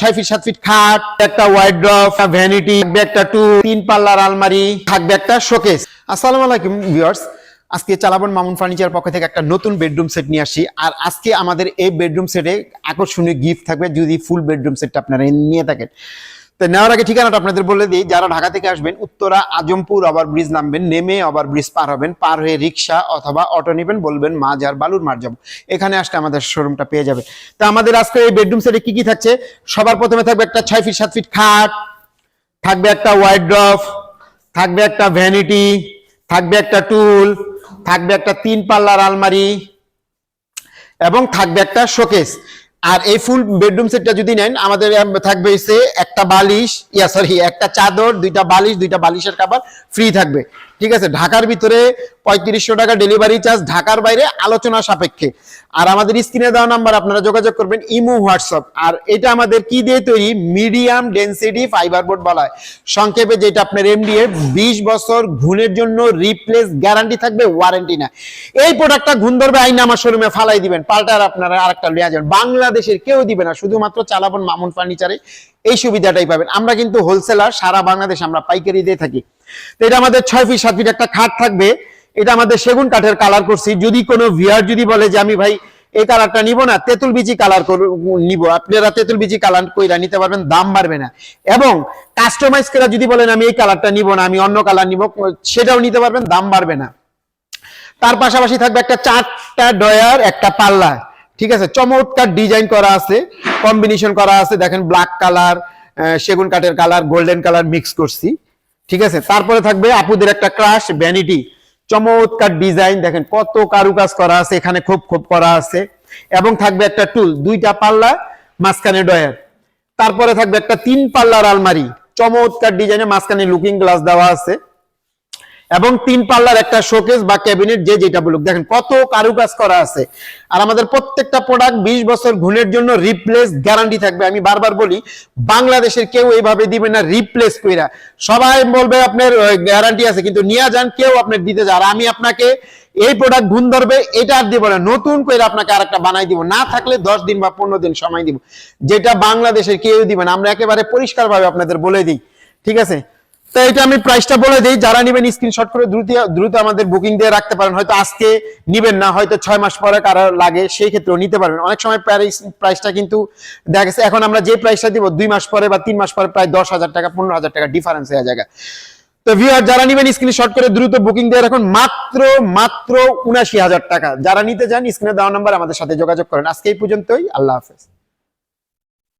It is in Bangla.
ছয় ফিট সাত ফিট খাট, একটা ওয়াইড ড্রফ ভ্যানিটি একটা টু তিন পাল্লার আলমারি, থাকবে একটা শোকেস আসসালাম আলাইকুম ভিউয়ার্স আজকে চালাবন মামুন ফার্নিচার পক্ষ থেকে একটা নতুন বেডরুম সেট নিয়ে আসি আর আজকে আমাদের এই বেডরুম সেটে আকর্ষণীয় গিফট থাকবে যদি ফুল বেডরুম সেটটা আপনারা নিয়ে থাকেন। তো নেওয়ার আগে ঠিকানাটা আপনাদের বলে দিই। যারা ঢাকা থেকে আসবেন, উত্তরা, আজমপুর আবার ব্রিজ নামবেন, নেমে আবার ব্রিজ পার হবেন, পার হয়ে রিক্সা অথবা অটো নেবেন, বলবেন মাজার বালুর মার যাব এখানে আসলে আমাদের শোরুমটা পেয়ে যাবে তো আমাদের আজকে এই বেডরুম সেটে কি কি থাকছে? সবার প্রথমে থাকবে একটা ছয় ফিট সাত ফিট খাট, থাকবে একটা ওয়াইড ড্রফ থাকবে একটা ভ্যানিটি থাকবে একটা টুল থাকবে একটা তিন পাল্লার আলমারি এবং থাকবে একটা শোকেস আর এই ফুল বেডরুম সেটটা যদি নেন, আমাদের থাকবে সে একটা বালিশ, ইয়া সরি একটা চাদর, দুইটা বালিশ, দুইটা বালিশের কাবার ফ্রি থাকবে। ঠিক আছে? ঢাকার ভিতরে পঁয়ত্রিশশো টাকা ডেলিভারি চার্জ ঢাকার বাইরে আলোচনা সাপেক্ষে। আর আমাদের স্ক্রিনে দেওয়া নাম্বার আপনারা যোগাযোগ করবেন, ইমো, হোয়াটসঅ্যাপ। আর এটা আমাদের কি দিয়ে তৈরি? মিডিয়াম ডেন্সিটি ফাইবার বোর্ড বলা হয়। সংক্ষেপে যেটা আপনার এমডিএ বিশ বছর ঘুণের জন্য রিপ্লেস গ্যারান্টি থাকবে ওয়ারেন্টি না। এই প্রোডাক্টটা ঘুণ ধরবে আইন আমার শোরুমে ফালাই দিবেন। পাল্টার আপনারা আরেকটা লিয়া যাবেন বাংলাদেশের কেউ দিবে না, শুধুমাত্র চালাবন মামুন ফার্নিচারে এই সুবিধাটাই পাবেন। আমরা কিন্তু হোলসেলার সারা বাংলাদেশ আমরা পাইকারি দিয়ে থাকি। তো এটা আমাদের ছয় ফিট সাত ফিট একটা খাট থাকবে। এটা আমাদের সেগুন কাঠের কালার করছি। যদি কোনো ভিআর যদি বলে যে, আমি ভাই এই কালারটা নিব না, তেঁতুল বিচি কালার নিব। আপনারা তেঁতুল বিচি কালার কইরা নিতে পারবেন, দাম বাড়বে না। এবং কাস্টমাইজ করে যদি বলেন, আমি এই কালারটা নিব না, আমি অন্য কালার নিব, সেটাও নিতে পারবেন, দাম বাড়বে না। তার পাশাপাশি থাকবে একটা চারটা ডয়ার একটা পাল্লা। ঠিক আছে? চমৎকার ডিজাইন করা আছে কম্বিনেশন করা আছে। দেখেন ব্ল্যাক কালার সেগুন কাঠের কালার গোল্ডেন কালার মিক্স করছি। ঠিক আছে? তারপরে থাকবে আপুদের একটা ক্রাশ ভ্যানিটি চমৎকার ডিজাইন দেখেন কত কারুকাজ করা আছে, এখানে খুব খুব করা আছে। এবং থাকবে একটা টুল দুইটা পাল্লা, মাঝখানে ডয়ার তারপরে থাকবে একটা তিন পাল্লার আলমারি। চমৎকার ডিজাইনে মাঝখানে লুকিং গ্লাস দেওয়া আছে। এবং তিন পাল্লার একটা শোকেস বা ক্যাবিনেট যে যেটা বলুক। দেখেন কত কারুকাজ করা আছে। আর আমাদের প্রত্যেকটা প্রোডাক্ট বিশ বছর ঘুণের জন্য রিপ্লেস গ্যারান্টি থাকবে। আমি বারবার বলি, বাংলাদেশের কেউ এইভাবে দিবে না রিপ্লেস কইরা। সবাই বলবে আপনার গ্যারান্টি আছে, কিন্তু নিয়ে যান, কেউ আপনার দিতে আর আমি আপনাকে এই প্রোডাক্ট ঘুণ ধরবে, এটা আর দিব না। নতুন করে আপনাকে আরেকটা বানাই দিব। না থাকলে দশ দিন বা পনেরো দিন সময় দিব। যেটা বাংলাদেশের কেউ দিবে না। আমরা একেবারে পরিষ্কার ভাবে আপনাদের বলে দিই। ঠিক আছে? তো এটা আমি প্রাইসটা বলে দিই। যারা নেবেন স্ক্রিনশট করে দ্রুত দ্রুত আমাদের বুকিং দিয়ে রাখতে পারেন। হয়তো আজকে নিবেন না, হয়তো ছয় মাস পরে কারও লাগে, সেই ক্ষেত্রেও নিতে পারবেন। অনেক সময় প্রাইস প্রাইসটা কিন্তু দেখা গেছে, এখন আমরা যে প্রাইসটা দিব, দুই মাস পরে বা তিন মাস পরে প্রায় দশ হাজার টাকা, পনেরো হাজার টাকা ডিফারেন্স হয়ে যায়। তো ভিউয়ার যারা নিবেন স্ক্রিনশট করে দ্রুত বুকিং দিয়ে রাখুন, মাত্র মাত্র উনাশি হাজার টাকা। যারা নিতে চান স্ক্রিনে দেওয়া নাম্বার আমাদের সাথে যোগাযোগ করেন। আজকে এই পর্যন্তই, আল্লাহ হাফেজ।